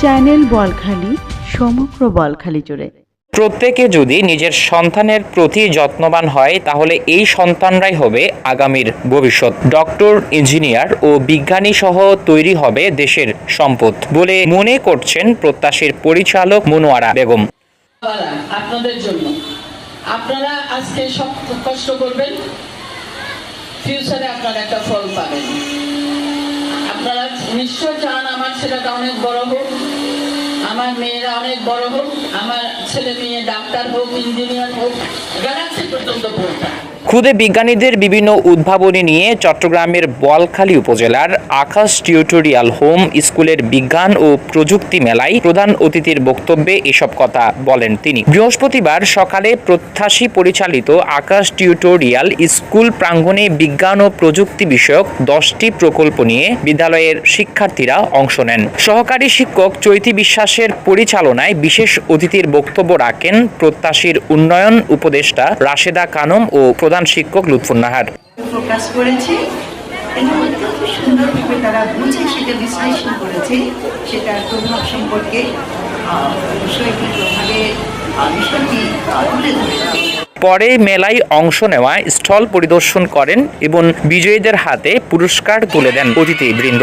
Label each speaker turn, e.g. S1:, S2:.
S1: Channel Balkhali সমগ্র বলখালি জুড়ে।
S2: প্রত্যেকে যদি নিজের সন্তানের প্রতি যত্নবান হয় তাহলে এই সন্তানরাই হবে আগামীর ভবিষ্যৎ। ডক্টর ইঞ্জিনিয়ার ও বিজ্ঞানী সহ তৈরি হবে দেশের সম্পদ বলে মনে করছেন প্রত্যাশীর পরিচালক মনোয়ারা বেগম।
S3: আপনাদের জন্য। আপনারা আজকে সব কষ্ট করবেন ফিউচারে আপনারা একটা ফল পাবেন। আপনারা নিশ্চয় চান আমার ছেলেটা অনেক বড় হোক মেয়েরা অনেক বড় হোক আমার ছেলে মেয়ে ডাক্তার হোক ইঞ্জিনিয়ার হোক গ্যালাক্সি পর্যন্ত পড়তাম
S2: খুদে বিজ্ঞানীদের বিভিন্ন উদ্ভাবনী নিয়ে চট্টগ্রামের বলখালী উপজেলার আকাশ টিউটোরিয়াল হোম স্কুলের বিজ্ঞান ও প্রযুক্তি মেলায় প্রধান অতিথির বক্তব্যে এসব কথা বলেন তিনি। বৃহস্পতিবার সকালে প্রত্যাশী পরিচালিত আকাশ টিউটোরিয়াল স্কুল প্রাঙ্গণে বিজ্ঞান ও প্রযুক্তি বিষয়ক দশটি প্রকল্প নিয়ে বিদ্যালয়ের শিক্ষার্থীরা অংশ নেন। সহকারী শিক্ষক চৈতি বিশ্বাসের পরিচালনায় বিশেষ অতিথির বক্তব্য রাখেন প্রত্যাশীর উন্নয়ন উপদেষ্টা রাশেদা কানম ও প্রধান শিক্ষক লুৎফুন্নাহার
S4: প্রকাশ করেছে। অত্যন্ত সুন্দরভাবে তারা বুঝে সেটা বিশ্লেষণ করেছে। সেটার প্রভাব সম্পর্কে শৈল্পিকভাবে বিষয়টি তুলে ধরেছে
S2: পরে মেলায় অংশ নেওয়া স্টল পরিদর্শন করেন এবং বিজয়ীদের হাতে পুরস্কার তুলে দেন অতিথিবৃন্দ।